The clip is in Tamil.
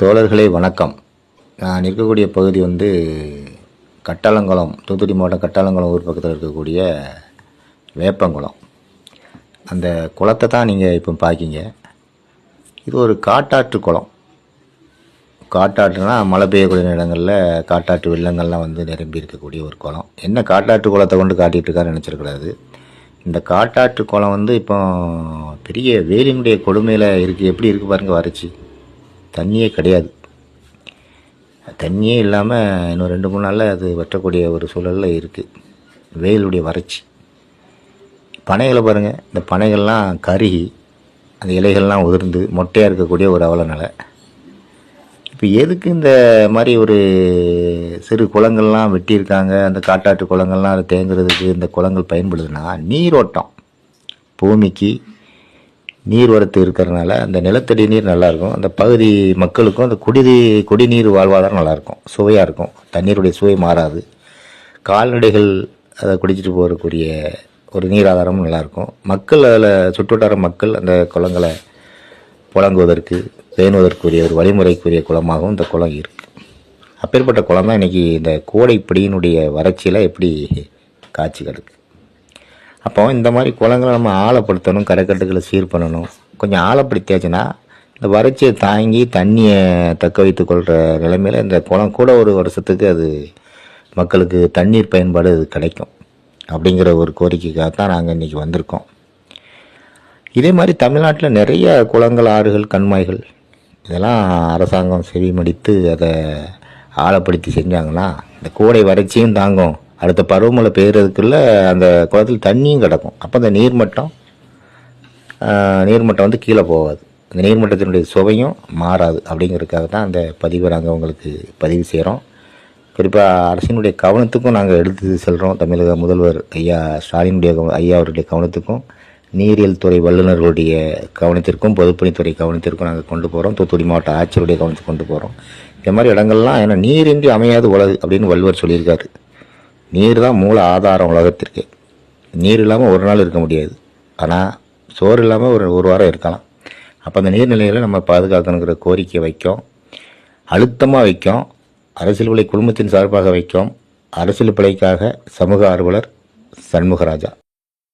தோழர்களே வணக்கம். நான் இருக்கக்கூடிய பகுதி வந்து கட்டாளங்குளம் தூத்துக்குடி மாவட்டம் கட்டாளங்குளம் ஊர் பக்கத்தில் இருக்கக்கூடிய வேப்பங்குளம். அந்த குளத்தை தான் நீங்கள் இப்போ பார்க்கிங்க இது ஒரு காட்டாற்று குளம். காட்டாற்றுனா மழை பெய்யக்கூடிய இடங்களில் காட்டாற்று வெள்ளங்கள்லாம் வந்து நிரம்பி இருக்கக்கூடிய ஒரு குளம். என்ன காட்டாற்று குளத்தை கொண்டு காட்டிகிட்டு இருக்காருன்னு நினச்சிடக்கூடாது இந்த காட்டாற்று குளம் வந்து இப்போ பெரிய வேலினுடைய கொடுமையில் இருக்குது எப்படி இருக்குது பாருங்க வறட்சி. தண்ணியே கிடையாது. தண்ணியே இல்லாமல் இன்னும் ரெண்டு மூணு நாளில் அது வற்றக்கூடிய ஒரு சூழலில் இருக்குது வெயிலுடைய வறட்சி. பனைகளை பாருங்கள் இந்த பனைகள்லாம் கருகி அந்த இலைகள்லாம் உதிர்ந்து மொட்டையாக இருக்கக்கூடிய ஒரு அவல நிலை. இப்போ எதுக்கு இந்த மாதிரி ஒரு சிறு குளங்கள்லாம் வெட்டியிருக்காங்க? அந்த காட்டாட்டு குளங்கள்லாம் அதை தேங்குறதுக்கு இந்த குளங்கள் பயன்படுதுன்னா நீரோட்டம். பூமிக்கு நீர் வரத்து இருக்கிறனால அந்த நிலத்தடி நீர் நல்லாயிருக்கும். அந்த பகுதி மக்களுக்கும் அந்த குடி குடிநீர் வாழ்வாதாரம் நல்லாயிருக்கும். சுவையாக இருக்கும். தண்ணீருடைய சுவை மாறாது. கால்நடைகள் அதை குடிச்சிட்டு போகக்கூடிய ஒரு நீர் ஆதாரமும் நல்லாயிருக்கும். மக்கள் அதில் சுற்றுவட்டார மக்கள் அந்த குளங்களை புழங்குவதற்கு பேணுவதற்குரிய ஒரு வழிமுறைக்குரிய குளமாகவும் இந்த குளம் இருக்குது அப்பேற்பட்ட குளம் தான் இன்றைக்கி இந்த கோடைப்பிடியினுடைய வறட்சியில் எப்படி காட்சி கிடக்கு அப்போ இந்த மாதிரி குளங்களை நம்ம ஆழப்படுத்தணும் கரைக்கட்டுகளை சீர் பண்ணணும். கொஞ்சம் ஆழப்படுத்தியாச்சுன்னா இந்த வறட்சியை தாங்கி தண்ணியை தக்க வைத்து கொள்கிற நிலைமையில் இந்த குளம் கூட ஒரு வருஷத்துக்கு அது மக்களுக்கு தண்ணீர் பயன்பாடு அது கிடைக்கும் அப்படிங்கிற ஒரு கோரிக்கைக்காக தான் நாங்கள் இன்றைக்கி வந்திருக்கோம். இதே மாதிரி தமிழ்நாட்டில் நிறைய குளங்கள் ஆறுகள் கண்மாய்கள் இதெல்லாம் அரசாங்கம் செவி மடித்து அதை ஆழப்படுத்தி செஞ்சாங்கன்னா இந்த கோடை வறட்சியும் தாங்கும். அடுத்த பருவமழை பெய்கிறதுக்குள்ளே அந்த குளத்தில் தண்ணியும் கிடக்கும். அப்போ அந்த நீர்மட்டம் நீர்மட்டம் வந்து கீழே போகாது. அந்த நீர்மட்டத்தினுடைய சுவையும் மாறாது. அப்படிங்கிறதுக்காக தான் அந்த பதிவை நாங்கள் உங்களுக்கு பதிவு செய்கிறோம் குறிப்பாக அரசினுடைய கவனத்துக்கும் நாங்கள் எடுத்து செல்கிறோம் தமிழக முதல்வர் ஐயா ஸ்டாலினுடைய ஐயா அவருடைய கவனத்துக்கும் நீரியல் துறை வல்லுநர்களுடைய கவனத்திற்கும் பொதுப்பணித்துறை கவனத்திற்கும் நாங்கள் கொண்டு போகிறோம் தூத்துக்குடி மாவட்ட ஆட்சியருடைய கவனத்துக்கு கொண்டு போகிறோம் இந்த மாதிரி இடங்கள்லாம் ஏன்னா நீரின்றி அமையாது உலகு அப்படின்னு வள்ளுவர் சொல்லியிருக்காரு. நீர் தான் மூல ஆதாரம் உலகத்திற்கு. நீர் இல்லாமல் ஒரு நாள் இருக்க முடியாது. ஆனால் சோறு இல்லாமல் ஒரு ஒரு வாரம் இருக்கலாம். அப்போ அந்த நீர்நிலைகளை நம்ம பாதுகாக்கணுங்கிற கோரிக்கை வைக்கும். அழுத்தமாக வைக்கும். அரசியல் விலை குழுமத்தின் சார்பாக வைக்கும். அரசியல் பிழைக்காக சமூக ஆர்வலர் சண்முகராஜா.